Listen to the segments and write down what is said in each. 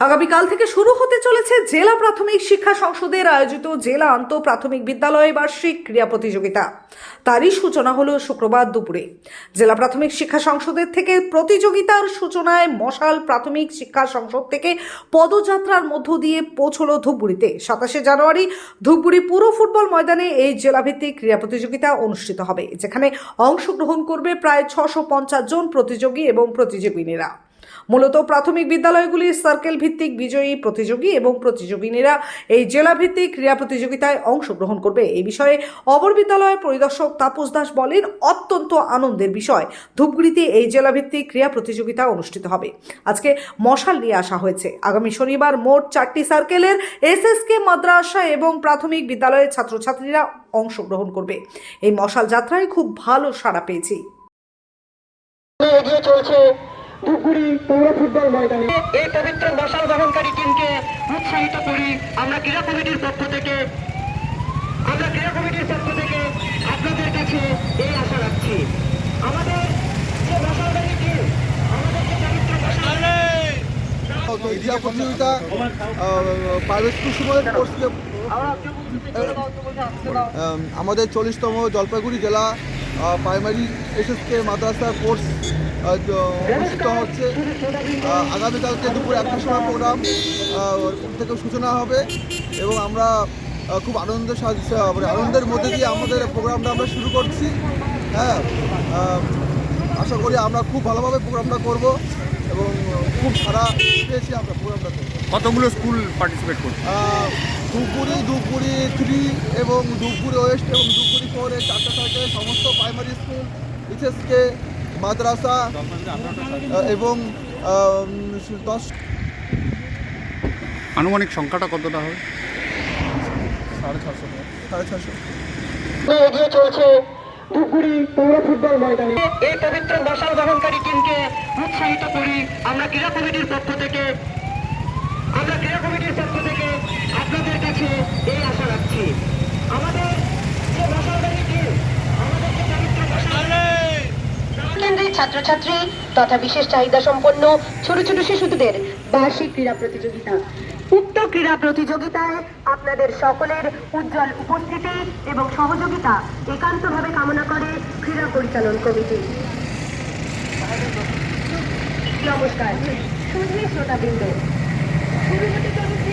আগামীকাল থেকে শুরু হতে চলেছে জেলা প্রাথমিক শিক্ষা সংসদের আয়োজিত জেলা আন্ত প্রাথমিক বিদ্যালয় বার্ষিক ক্রীড়া প্রতিযোগিতা। তারই সূচনা হলো শুক্রবার দুপুরে। জেলা প্রাথমিক শিক্ষা সংসদের থেকে প্রতিযোগিতার সূচনায় মশাল প্রাথমিক শিক্ষা সংসদ থেকে পদযাত্রার মধ্য দিয়ে পৌঁছলো ধূপগুড়িতে। সাতাশে জানুয়ারি ধূপগুড়ি পুরো ফুটবল ময়দানে এই জেলাভিত্তিক ক্রীড়া প্রতিযোগিতা অনুষ্ঠিত হবে, যেখানে অংশগ্রহণ করবে প্রায় ছশো জন প্রতিযোগী এবং প্রতিযোগিনীরা। মূলত প্রাথমিক বিদ্যালয়গুলির সার্কেল ভিত্তিক বিজয়ী প্রতিযোগী এবং প্রতিযোগিনীরা এই জেলা ভিত্তিক ক্রীড়া প্রতিযোগিতায় অংশগ্রহণ করবে। এই বিষয়ে অবর বিদ্যালয়ের পরিদর্শক তাপস দাস বলেন, অত্যন্ত আনন্দের বিষয়। ধূপগুড়িতে এই জেলা ভিত্তিক ক্রীড়া প্রতিযোগিতা অনুষ্ঠিত হবে। আজকে মশাল নিয়ে আসা হয়েছে। আগামী শনিবার মোট চারটি সার্কেলের এসএসকে মাদ্রাসা এবং প্রাথমিক বিদ্যালয়ের ছাত্রছাত্রীরা অংশগ্রহণ করবে। এই মশাল যাত্রায় খুব ভালো সাড়া পেয়েছি। এগিয়ে চলছে ধূপগুড়ি পৌর ফুটবল ময়দানে। এই পবিত্র মশাল বহনকারী টিমকে উৎসাহিত করি আমরা ক্রীড়া কমিটির পক্ষ থেকে। আমরা ক্রীড়া কমিটির পক্ষ থেকে আপনাদের কাছে এই আশা রাখছি। আমাদের যে মশালবাহী টিম আমাদের যে পবিত্র মশাল ক্রীড়া প্রতিযোগিতা প্রাইভেট স্কুল আম, আমাদের চল্লিশতম জলপাইগুড়ি জেলা প্রাইমারি এসএসকে মাদ্রাসা কোর্স অনুষ্ঠিত হচ্ছে। আগামীকালকে দুপুর একটার সময় প্রোগ্রাম থেকে সূচনা হবে এবং আমরা খুব আনন্দের মানে আনন্দের মধ্যে দিয়ে আমাদের প্রোগ্রামটা আমরা শুরু করছি। হ্যাঁ আশা করি আমরা খুব ভালোভাবে প্রোগ্রামটা করব এবং খুব সারা পেয়েছি আমরা প্রোগ্রামটা করব কতগুলো school participate ah, Dhupguri Dhupguri three এবং ধূপগুড়ি ওয়েস্ট এবং ধূপগুড়ি ফোর এই চারটে সমস্ত প্রাইমারি স্কুল এইচএসকে মাদ্রাসা এবং দশ আনুমানিক সংখ্যাটা কতটা হবে? সাড়ে ছশো সাড়ে ছশো এগিয়ে চলছে ধূপগুড়ি পৌর ফুটবল ময়দানে। এই পবিত্র মশাল বহনকারী টিমকে উৎসাহিত করি আমরা ক্রীড়া কমিটির পক্ষ থেকে। আমরা ক্রীড়া কমিটির পক্ষ থেকে আপনাদের কাছে এই আশা রাখছি আমাদের যে মশালবাহী টিম আমাদের যে পবিত্র মশাল কেন্দ্রের ছাত্রছাত্রী তথা বিশেষ চাহিদা সম্পন্ন ছোট ছোট শিশুদের বার্ষিক ক্রীড়া প্রতিযোগিতা। উক্ত ক্রীড়া প্রতিযোগিতায় আপনাদের সকলের উজ্জ্বল উপস্থিতি এবং সহযোগিতা একান্তভাবে কামনা করে ক্রীড়া পরিচালন কমিটি। নমস্কার সুধী শ্রোতাবৃন্দ। শুরু হতে চলেছে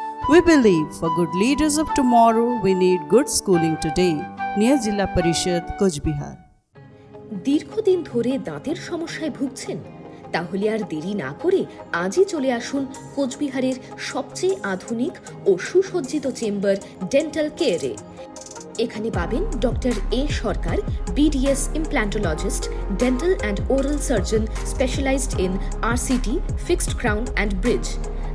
We believe for good leaders of tomorrow, we need good schooling today. Near Jilla Parishad, Kuch Bihar. দীর্ঘদিন ধরে দাঁতের সমস্যায় ভুগছেন তাহলে আর দেরি না করে আজই চলে আসুন কোচবিহারের সবচেয়ে আধুনিক ও সুসজ্জিত চেম্বার ডেন্টাল কেয়ারে এখানে পাবেন doctor A Sarkar BDS implantologist dental and oral surgeon specialised in RCT fixed crown and bridge